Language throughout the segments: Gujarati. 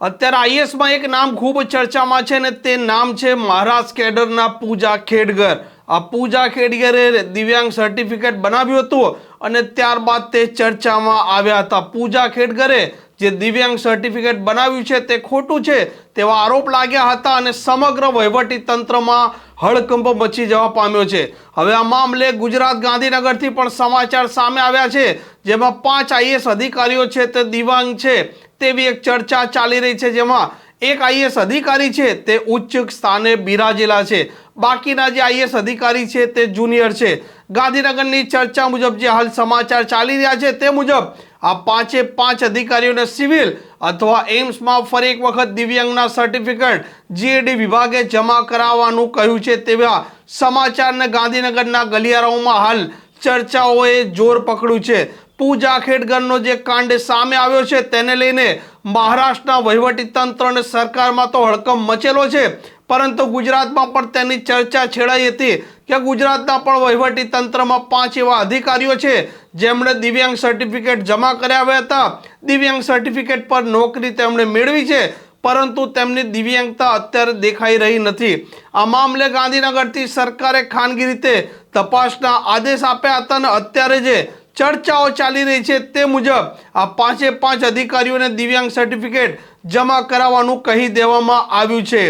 અત્યારે આઈએસમાં એક નામ ખૂબ ચર્ચામાં છે ને તે નામ છે મહારાષ્ટ્ર કેડરના પૂજા ખેડગર. આ પૂજા ખેડગરે દિવ્યાંગ સર્ટિફિકેટ બનાવ્યું હતું અને ત્યારબાદ તે ચર્ચામાં આવ્યા હતા. પૂજા ખેડગરે જે દિવ્યાંગ સર્ટિફિકેટ બનાવ્યું છે તે ખોટું છે તેવા આરોપ લાગ્યા હતા અને સમગ્ર વહીવટી તંત્રમાં હળકંપ મચી જવા પામ્યો છે. હવે આ મામલે ગુજરાત ગાંધીનગરથી પણ સમાચાર સામે આવ્યા છે, જેમાં પાંચ આઈએસ અધિકારીઓ છે તે દિવ્યાંગ છે. તેવી એક ચર્ચા ચાલી રહી છે જેમાં એક આઈએસ અધિકારી છે, તે ઉચ્ચ સ્થાને બિરાજેલા છે. બાકીના જે આઈએસ અધિકારી છે, તે જુનિયર છે. ગાંધીનગરની ચર્ચા મુજબ જે હાલ સમાચાર ચાલી રહ્યા છે, તે મુજબ આ પાંચે પાંચ અધિકારીઓને સિવિલ અથવા એમ્સમાં ફરી એક વખત દિવ્યાંગના સર્ટિફિકેટ જીએડી વિભાગે જમા કરાવવાનું કહ્યું છે તેવા સમાચારને ગાંધીનગરના ગલિયારાઓમાં હાલ ચર્ચાઓએ જોર પકડ્યું છે. પૂજા ખેડગરનો જે કાંડ સામે આવ્યો છે, તેને લઈને મહારાષ્ટ્રના વહીવટી તંત્ર અને સરકારમાં તો હડકંપ મચેલો છે. પરંતુ ગુજરાતમાં પણ તેની ચર્ચા છેડાઈ હતી કે ગુજરાતના પણ વહીવટી તંત્રમાં પાંચ એવા અધિકારીઓ છે, જેમણે દિવ્યાંગ સર્ટિફિકેટ જમા કરાવ્યા હતા. દિવ્યાંગ સર્ટિફિકેટ પર નોકરી તેમણે મેળવી છે, પરંતુ તેમની દિવ્યાંગતા અત્યારે દેખાઈ રહી નથી. આ મામલે ગાંધીનગરથી સરકારે ખાનગી રીતે તપાસના આદેશ આપ્યા હતા અને અત્યારે જે ચર્ચાઓ ચાલી રહી છે તે મુજબ આ પાંચે પાંચ અધિકારીઓને દિવ્યાંગ સર્ટિફિકેટ જમા કરાવવાનું કહી દેવામાં આવ્યું છે.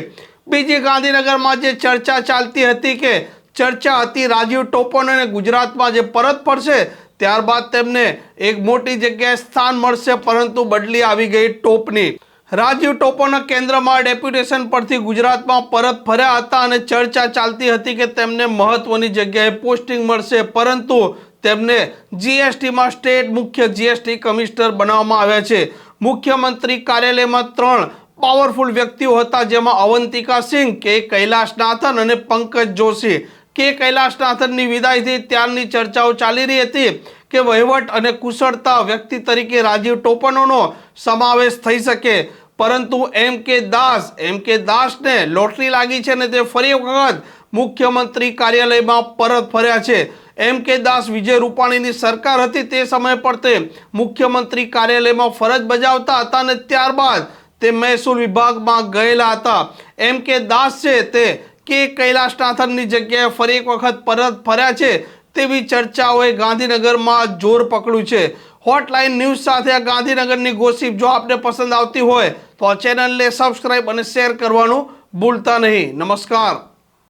બીજી ગાંધીનગરમાં જે ચર્ચા ચાલતી હતી કે ચર્ચા હતી રાજીવ ટોપનોને ગુજરાતમાં જે પરત ફરશે, ત્યારબાદ તેમને એક મોટી જગ્યાએ સ્થાન મળશે પરંતુ બદલી આવી ગઈ ટોપની. રાજીવ ટોપોના કેન્દ્રમાં ડેપ્યુટેશન પરથી ગુજરાતમાં પરત ફર્યા હતા અને ચર્ચા ચાલતી હતી કે તેમને મહત્વની જગ્યાએ પોસ્ટિંગ મળશે પરંતુ તેમને જીએસટીમાં સ્ટેટ મુખ્ય જીએસટી કમિશનર બનાવવામાં આવ્યા છે. મુખ્યમંત્રી કાર્યાલયમાં ત્રણ પાવરફુલ વ્યક્તિઓ હતા, જેમાં અવંતિકા સિંહ કે કૈલાશનાથન અને પંકજ જોશી. કે કૈલાશનાથનની વિદાયથી ત્યારની ચર્ચાઓ ચાલી રહી હતી કે વહીવટ અને કુશળતા વ્યક્તિ તરીકે રાજીવ ટોપનોનો સમાવેશ થઈ શકે. પરંતુ એમ કે દાસ, એમ કે દાસને લોટરી લાગી છે ને તે ફરી વખત મુખ્યમંત્રી કાર્યાલયમાં પરત ફર્યા છે. એમ કે દાસ વિજય રૂપાણીની સરકાર હતી તે સમય પર તે મુખ્યમંત્રી કાર્યાલયમાં ફરજ બજાવતા હતા અને ત્યારબાદ તે મહેસૂલ વિભાગમાં ગયેલા હતા. એમ કે દાસ છે તે કે કૈલાસનાથનની જગ્યાએ ફરી એક વખત પરત ફર્યા છે તેવી ચર્ચાઓએ ગાંધીનગરમાં જોર પકડ્યું છે. હોટલાઇન ન્યૂઝ સાથે આ ગાંધીનગરની ગોસિપ જો આપને પસંદ આવતી હોય તો આ ચેનલને સબસ્ક્રાઈબ અને શેર કરવાનું ભૂલતા નહીં. નમસ્કાર.